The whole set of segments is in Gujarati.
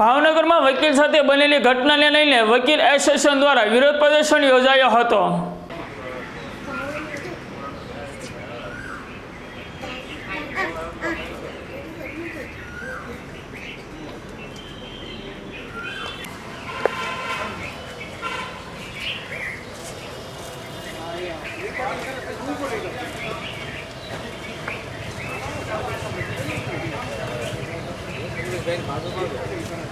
ભાવનગરમાં વકીલ સાથે બનેલી ઘટનાને લઈને વકીલ એસોસિએશન દ્વારા વિરોધ પ્રદર્શન યોજાયો હતો. એમ દઉં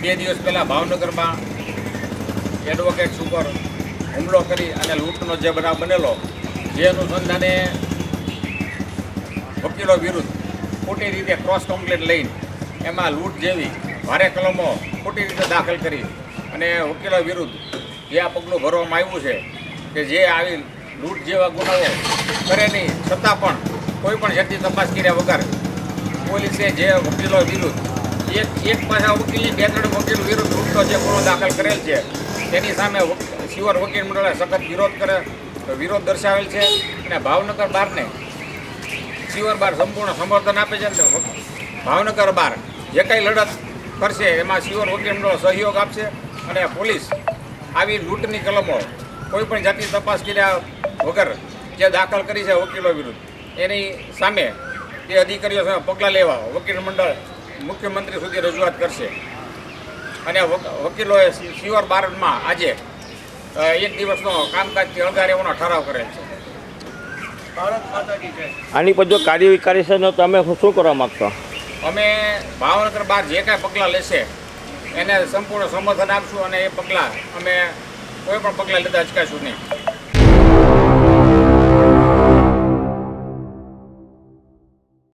બે દિવસ પહેલાં ભાવનગરમાં એડવોકેટ્સ ઉપર હુમલો કરી અને લૂંટનો જે બનાવ બનેલો, જે અનુસંધાને વકીલો વિરુદ્ધ ખોટી રીતે ક્રોસ કમ્પ્લેન લઈને એમાં લૂંટ જેવી ભારે કલમો ખોટી રીતે દાખલ કરી અને વકીલો વિરુદ્ધ જે આ પગલું ભરવામાં આવ્યું છે કે જે આવી લૂંટ જેવા ગુનાઓ કરે નહીં, છતાં પણ કોઈ પણ જાતની તપાસ કર્યા વગર પોલીસે જે વકીલો વિરુદ્ધ એક એક પાછા વકીલની બે ત્રણ વકીલ વિરુદ્ધ લૂંટનો જે ગુનો દાખલ કરેલ છે, તેની સામે શિવર વકીલ મંડળે સખત વિરોધ કરે, વિરોધ દર્શાવેલ છે અને ભાવનગર બારને શિવર બાર સંપૂર્ણ સમર્થન આપે છે ભાવનગર બાર જે કંઈ લડત કરશે એમાં શિવર વકીલ મંડળ સહયોગ આપશે અને પોલીસ આવી લૂંટની કલમો કોઈ પણ જાતની તપાસ કર્યા વગર જે દાખલ કરી છે વકીલો વિરુદ્ધ. એની સામે તે અધિકારીઓ સામે પગલાં લેવા વકીલ મંડળ મુખ્યમંત્રી સુધી રજૂઆત કરશે. અને વક- વકીલોએ શિવર બારમાં આજે એક દિવસનો કામકાજથી અળગા રહેવાનો ઠરાવ કરેલ છે. ભારત માતા કી જય. આની પર જો કાર્યવાહી કરે છે તો તમે શું કરવા માગશો? અમે ભાવનગર બાર જે કાંઈ પગલાં લેશે એને સંપૂર્ણ સમર્થન આપશું અને એ પગલાં અમે કોઈ પણ પગલાં લેતા અચકાશું નહીં